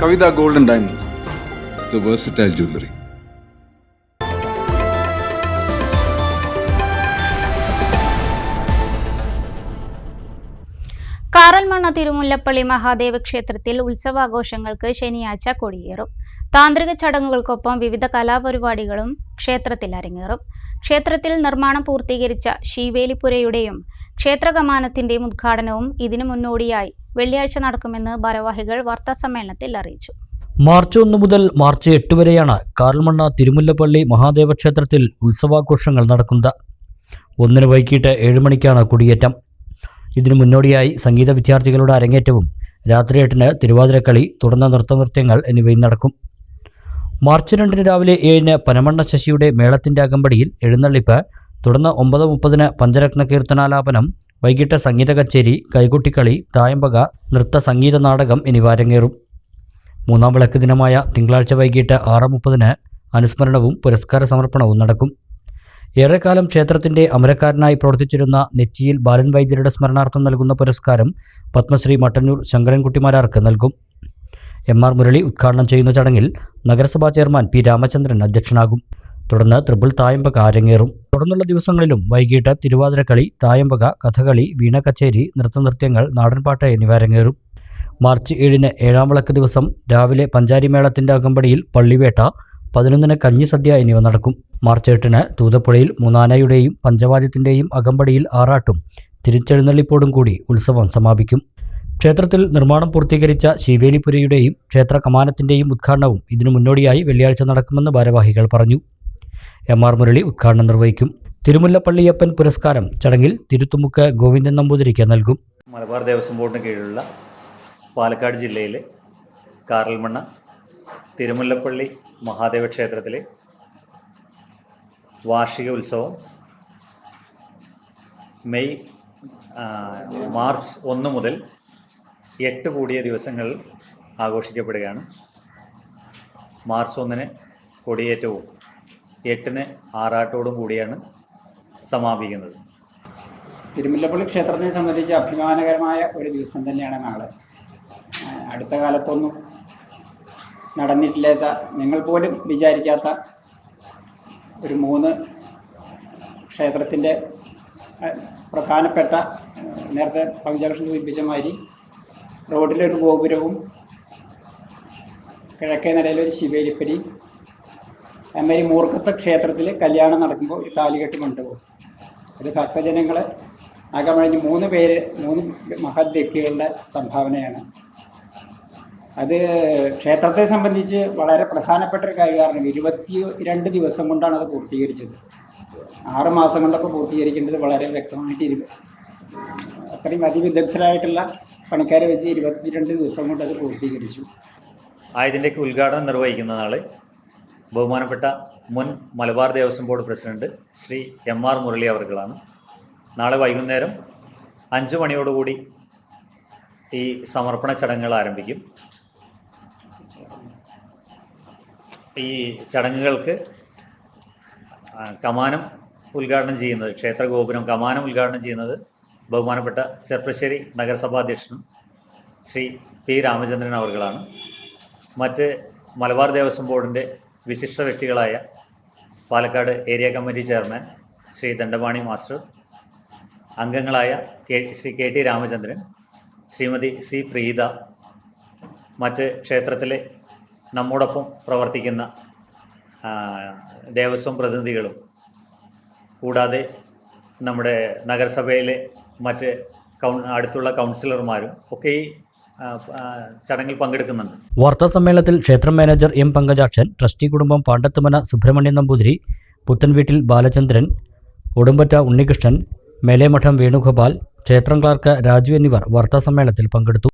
Kavitha golden diamonds. The versatile jewelry. Karalmanna Thirumullappally Mahadeva ക്ഷേത്രത്തിൽ ഉത്സവാഘോഷങ്ങൾക്ക് ശനിയാഴ്ച കൊടിയേറും. താന്ത്രിക ചടങ്ങുകൾക്കൊപ്പം വിവിധ കലാപരിപാടികളും ക്ഷേത്രത്തിൽ അരങ്ങേറും. ക്ഷേത്രത്തിൽ നിർമ്മാണം പൂർത്തീകരിച്ച ശീവേലിപ്പുരയുടെയും ക്ഷേത്രകമാനത്തിന്റെയും ഉദ്ഘാടനവും ഇതിനു മുന്നോടിയായി. വെള്ളിയാഴ്ച നടക്കുമെന്ന് ഭാരവാഹികൾ വാർത്താസമ്മേളനത്തിൽ അറിയിച്ചു. മാർച്ച് ഒന്ന് മുതൽ മാർച്ച് എട്ട് വരെയാണ് കാർൽമണ്ണ തിരുമുല്ലപ്പള്ളി മഹാദേവ ക്ഷേത്രത്തിൽ ഉത്സവാഘോഷങ്ങൾ നടക്കുന്നത്. ഒന്നിന് വൈകിട്ട് ഏഴ് മണിക്കാണ് കൊടിയേറ്റം. ഇതിനു മുന്നോടിയായി സംഗീത വിദ്യാർത്ഥികളുടെ അരങ്ങേറ്റവും രാത്രി എട്ടിന് തിരുവാതിരക്കളി തുടർന്ന് നൃത്തനൃത്യങ്ങൾ എന്നിവയും നടക്കും. മാർച്ച് രണ്ടിന് രാവിലെ ഏഴിന് പനമണ്ണ ശശിയുടെ മേളത്തിന്റെ അകമ്പടിയിൽ എഴുന്നള്ളിപ്പ് തുടർന്ന് ഒമ്പത് മുപ്പതിന് പഞ്ചരത്ന കീർത്തനാലാപനം വൈകിട്ട് സംഗീത കച്ചേരി കൈകുട്ടിക്കളി തായമ്പക നൃത്ത സംഗീത നാടകം എന്നിവ അരങ്ങേറും. മൂന്നാം വിളക്ക് ദിനമായ തിങ്കളാഴ്ച വൈകിട്ട് ആറ് മുപ്പതിന് അനുസ്മരണവും പുരസ്കാര സമർപ്പണവും നടക്കും. ഏറെക്കാലം ക്ഷേത്രത്തിന്റെ അമരക്കാരനായി പ്രവർത്തിച്ചിരുന്ന നെച്ചിയിൽ ബാലൻ വൈദ്യരുടെ സ്മരണാർത്ഥം നൽകുന്ന പുരസ്കാരം പത്മശ്രീ മട്ടന്നൂർ ശങ്കരൻകുട്ടിമാരാർക്ക് നൽകും. എം ആർ മുരളി ഉദ്ഘാടനം ചെയ്യുന്ന ചടങ്ങിൽ നഗരസഭാ ചെയർമാൻ പി രാമചന്ദ്രൻ അധ്യക്ഷനാകും. തുടർന്ന് ത്രിപിൾ തായമ്പക അരങ്ങേറും. തുടർന്നുള്ള ദിവസങ്ങളിലും വൈകിട്ട് തിരുവാതിരക്കളി തായമ്പക കഥകളി വീണ കച്ചേരി നൃത്തനൃത്യങ്ങൾ നാടൻപാട്ട് എന്നിവ അരങ്ങേറും. മാർച്ച് ഏഴിന് ഏഴാം വിളക്ക് ദിവസം രാവിലെ പഞ്ചാരി മേളത്തിന്റെ അകമ്പടിയിൽ പള്ളിവേട്ട പതിനൊന്നിന് കഞ്ഞിസദ്യ എന്നിവ നടക്കും. മാർച്ച് എട്ടിന് തൂതപ്പുഴയിൽ മൂന്നാനയുടെയും പഞ്ചവാദ്യത്തിന്റെയും അകമ്പടിയിൽ ആറാട്ടും തിരിച്ചെഴുന്നള്ളിപ്പോടും കൂടി ഉത്സവം സമാപിക്കും. ക്ഷേത്രത്തിൽ നിർമ്മാണം പൂർത്തീകരിച്ച ശിവേലിപുരയുടെയും ക്ഷേത്ര കമാനത്തിന്റെയും ഉദ്ഘാടനവും ഇതിനു മുന്നോടിയായി വെള്ളിയാഴ്ച നടക്കുമെന്ന് ഭാരവാഹികൾ പറഞ്ഞു. എം ആർ മുരളി ഉദ്ഘാടനം നിർവഹിക്കും. തിരുമുല്ലപ്പള്ളിയപ്പൻ പുരസ്കാരം ചടങ്ങിൽ തിരുത്തുമുക്ക് ഗോവിന്ദൻ നമ്പൂതിരിക്ക് നൽകും. മലബാർ ദേവസ്വം ബോർഡിന് കീഴിലുള്ള പാലക്കാട് ജില്ലയിലെ കാറൽമണ്ണ തിരുമുല്ലപ്പള്ളി മഹാദേവ ക്ഷേത്രത്തിലെ വാർഷിക ഉത്സവം മെയ് മാർച്ച് ഒന്ന് മുതൽ എട്ട് കൂടിയ ദിവസങ്ങളിൽ ആഘോഷിക്കപ്പെടുകയാണ്. മാർച്ച് ഒന്നിന് കൊടിയേറ്റവും എട്ടിന് ആറാട്ടോടും കൂടിയാണ് സമാപിക്കുന്നത്. തിരുമുല്ലപ്പള്ളി ക്ഷേത്രത്തെ സംബന്ധിച്ച് അഭിമാനകരമായ ഒരു ദിവസം തന്നെയാണ് നാളെ. അടുത്ത കാലത്തൊന്നും നടന്നിട്ടില്ലാത്ത നിങ്ങൾ പോലും വിചാരിക്കാത്ത ഒരു മൂന്ന് ക്ഷേത്രത്തിന്റെ പ്രധാനപ്പെട്ട നേരത്തെ പഞ്ചലക്ഷം സൂചിപ്പിച്ച മാതിരി റോഡിലൊരു ഗോപുരവും കിഴക്കേ നടയിലൊരു ശിവേലിപ്പരി അതുമാതിരി മൂർക്കത്തെ ക്ഷേത്രത്തിൽ കല്യാണം നടക്കുമ്പോൾ ഒരു താലികെട്ട് കൊണ്ടുപോകും. അത് ഭക്തജനങ്ങൾ അകമഴിഞ്ഞ് മൂന്ന് പേര് മൂന്ന് മഹത് വ്യക്തികളുടെ സംഭാവനയാണ്. അത് ക്ഷേത്രത്തെ സംബന്ധിച്ച് വളരെ പ്രധാനപ്പെട്ട ഒരു കാര്യമാണ് ഇരുപത്തി രണ്ട് ദിവസം കൊണ്ടാണ് അത് പൂർത്തീകരിച്ചത്. ആറ് മാസം കൊണ്ടൊക്കെ പൂർത്തീകരിക്കേണ്ടത് വളരെ വ്യക്തമായിട്ട് ഇരുപത് അത്രയും അതിവിദഗ്ധരായിട്ടുള്ള പണിക്കാരെ വെച്ച് ഇരുപത്തിരണ്ട് ദിവസം കൊണ്ട് അത് പൂർത്തീകരിച്ചു. ആയതിന്റെയൊക്കെ ഉദ്ഘാടനം നിർവഹിക്കുന്ന നാളെ ബഹുമാനപ്പെട്ട മുൻ Malabar Devaswom board president Shri M R Murali അവർകളാണ്. നാളെ വൈകുന്നേരം അഞ്ച് മണിയോടുകൂടി ഈ സമർപ്പണ ചടങ്ങുകൾ ആരംഭിക്കും. ഈ ചടങ്ങുകൾക്ക് കമാനം ഉദ്ഘാടനം ചെയ്യുന്നത് ക്ഷേത്രഗോപുരം കമാനം ഉദ്ഘാടനം ചെയ്യുന്നത് ബഹുമാനപ്പെട്ട ചെർപ്പശ്ശേരി നഗരസഭാ അധ്യക്ഷനും ശ്രീ പി രാമചന്ദ്രൻ അവർകളാണ്. മറ്റ് മലബാർ ദേവസ്വം ബോർഡിന്റെ വിശിഷ്ട വ്യക്തികളായ Palakkad area committee chairman Shri Dandapani master അംഗങ്ങളായ K Shri K T Ramachandran Shrimati C Preetha മറ്റ് ക്ഷേത്രത്തിലെ നമ്മോടൊപ്പം പ്രവർത്തിക്കുന്ന ദേവസ്വം പ്രതിനിധികളും കൂടാതെ നമ്മുടെ നഗരസഭയിലെ മറ്റ് കൗ അടുത്തുള്ള കൗൺസിലർമാരും ഒക്കെ ഈ ചടങ്ങിൽ പങ്കെടുക്കുന്നുണ്ട്. വാർത്താ സമ്മേളനത്തിൽ ക്ഷേത്രം മാനേജർ എം പങ്കജാക്ഷൻ ട്രസ്റ്റി കുടുംബം പാണ്ടത്തുമന സുബ്രഹ്മണ്യൻ നമ്പൂതിരി പുത്തൻവീട്ടിൽ ബാലചന്ദ്രൻ ഉടുമ്പറ്റ ഉണ്ണികൃഷ്ണൻ മേലേമഠം വേണുഗോപാൽ ക്ഷേത്രം ക്ലാർക്ക് രാജു എന്നിവർ വാർത്താ സമ്മേളനത്തിൽ പങ്കെടുത്തു.